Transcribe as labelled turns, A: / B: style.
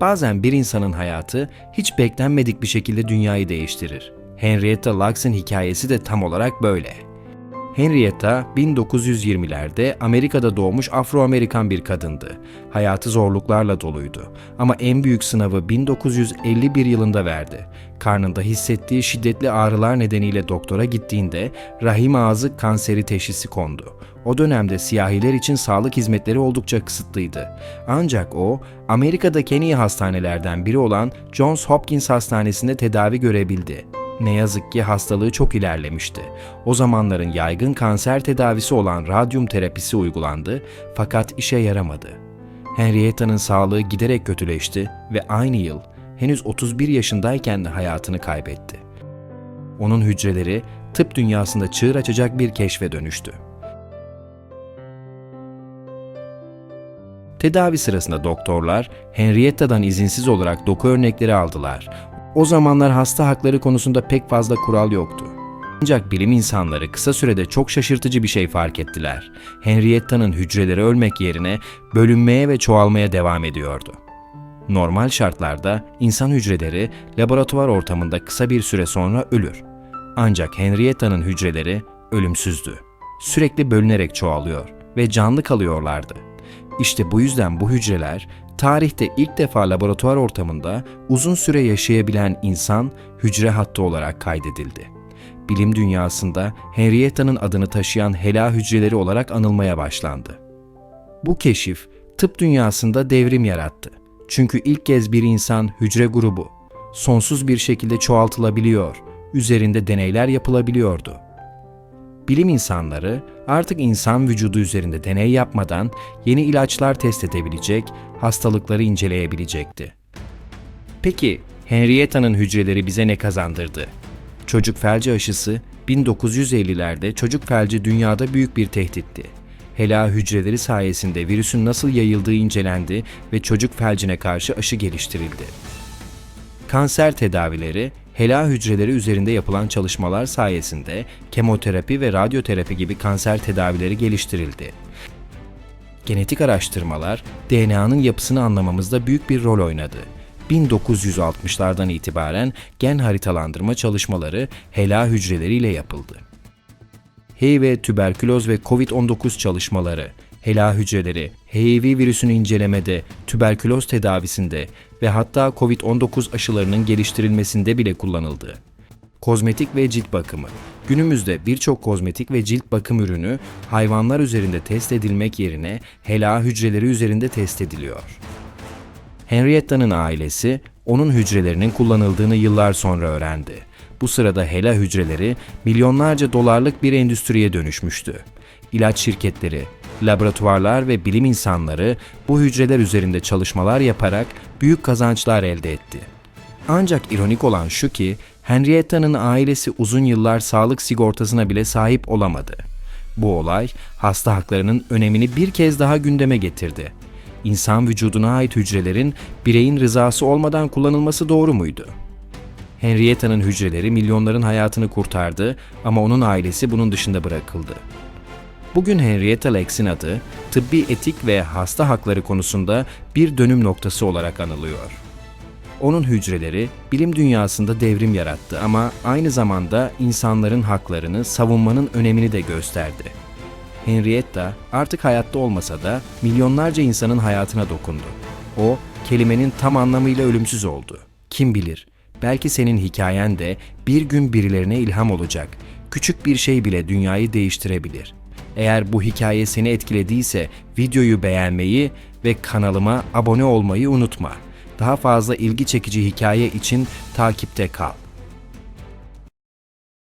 A: Bazen bir insanın hayatı hiç beklenmedik bir şekilde dünyayı değiştirir. Henrietta Lux'ın hikayesi de tam olarak böyle. Henrietta 1920'lerde Amerika'da doğmuş Afro-Amerikan bir kadındı. Hayatı zorluklarla doluydu ama en büyük sınavı 1951 yılında verdi. Karnında hissettiği şiddetli ağrılar nedeniyle doktora gittiğinde rahim ağzı kanseri teşhisi kondu. O dönemde siyahiler için sağlık hizmetleri oldukça kısıtlıydı. Ancak o, Amerika'daki en iyi hastanelerden biri olan Johns Hopkins Hastanesi'nde tedavi görebildi. Ne yazık ki hastalığı çok ilerlemişti. O zamanların yaygın kanser tedavisi olan radyum terapisi uygulandı fakat işe yaramadı. Henrietta'nın sağlığı giderek kötüleşti ve aynı yıl henüz 31 yaşındayken de hayatını kaybetti. Onun hücreleri tıp dünyasında çığır açacak bir keşfe dönüştü. Tedavi sırasında doktorlar Henrietta'dan izinsiz olarak doku örnekleri aldılar. O zamanlar hasta hakları konusunda pek fazla kural yoktu. Ancak bilim insanları kısa sürede çok şaşırtıcı bir şey fark ettiler. Henrietta'nın hücreleri ölmek yerine bölünmeye ve çoğalmaya devam ediyordu. Normal şartlarda insan hücreleri laboratuvar ortamında kısa bir süre sonra ölür. Ancak Henrietta'nın hücreleri ölümsüzdü. Sürekli bölünerek çoğalıyor ve canlı kalıyorlardı. İşte bu yüzden bu hücreler tarihte ilk defa laboratuvar ortamında uzun süre yaşayabilen insan hücre hattı olarak kaydedildi. Bilim dünyasında Henrietta'nın adını taşıyan HeLa hücreleri olarak anılmaya başlandı. Bu keşif tıp dünyasında devrim yarattı. Çünkü ilk kez bir insan hücre grubu sonsuz bir şekilde çoğaltılabiliyor, üzerinde deneyler yapılabiliyordu. Bilim insanları artık insan vücudu üzerinde deney yapmadan yeni ilaçlar test edebilecek, hastalıkları inceleyebilecekti. Peki Henrietta'nın hücreleri bize ne kazandırdı? Çocuk felci aşısı 1950'lerde çocuk felci dünyada büyük bir tehditti. HeLa hücreleri sayesinde virüsün nasıl yayıldığı incelendi ve çocuk felcine karşı aşı geliştirildi. Kanser tedavileri, HeLa hücreleri üzerinde yapılan çalışmalar sayesinde kemoterapi ve radyoterapi gibi kanser tedavileri geliştirildi. Genetik araştırmalar DNA'nın yapısını anlamamızda büyük bir rol oynadı. 1960'lardan itibaren gen haritalandırma çalışmaları HeLa hücreleriyle yapıldı. HIV, tüberküloz ve COVID-19 çalışmaları, HeLa hücreleri, HIV virüsünü incelemede, tüberküloz tedavisinde ve hatta COVID-19 aşılarının geliştirilmesinde bile kullanıldı. Kozmetik ve cilt bakımı. Günümüzde birçok kozmetik ve cilt bakım ürünü hayvanlar üzerinde test edilmek yerine HeLa hücreleri üzerinde test ediliyor. Henrietta'nın ailesi onun hücrelerinin kullanıldığını yıllar sonra öğrendi. Bu sırada HeLa hücreleri milyonlarca dolarlık bir endüstriye dönüşmüştü. İlaç şirketleri, laboratuvarlar ve bilim insanları bu hücreler üzerinde çalışmalar yaparak büyük kazançlar elde etti. Ancak ironik olan şu ki Henrietta'nın ailesi uzun yıllar sağlık sigortasına bile sahip olamadı. Bu olay hasta haklarının önemini bir kez daha gündeme getirdi. İnsan vücuduna ait hücrelerin bireyin rızası olmadan kullanılması doğru muydu? Henrietta'nın hücreleri milyonların hayatını kurtardı ama onun ailesi bunun dışında bırakıldı. Bugün Henrietta Lacks'in adı tıbbi etik ve hasta hakları konusunda bir dönüm noktası olarak anılıyor. Onun hücreleri bilim dünyasında devrim yarattı ama aynı zamanda insanların haklarını savunmanın önemini de gösterdi. Henrietta artık hayatta olmasa da milyonlarca insanın hayatına dokundu. O, kelimenin tam anlamıyla ölümsüz oldu. Kim bilir, belki senin hikayen de bir gün birilerine ilham olacak. Küçük bir şey bile dünyayı değiştirebilir. Eğer bu hikaye seni etkilediyse videoyu beğenmeyi ve kanalıma abone olmayı unutma. Daha fazla ilgi çekici hikaye için takipte kal.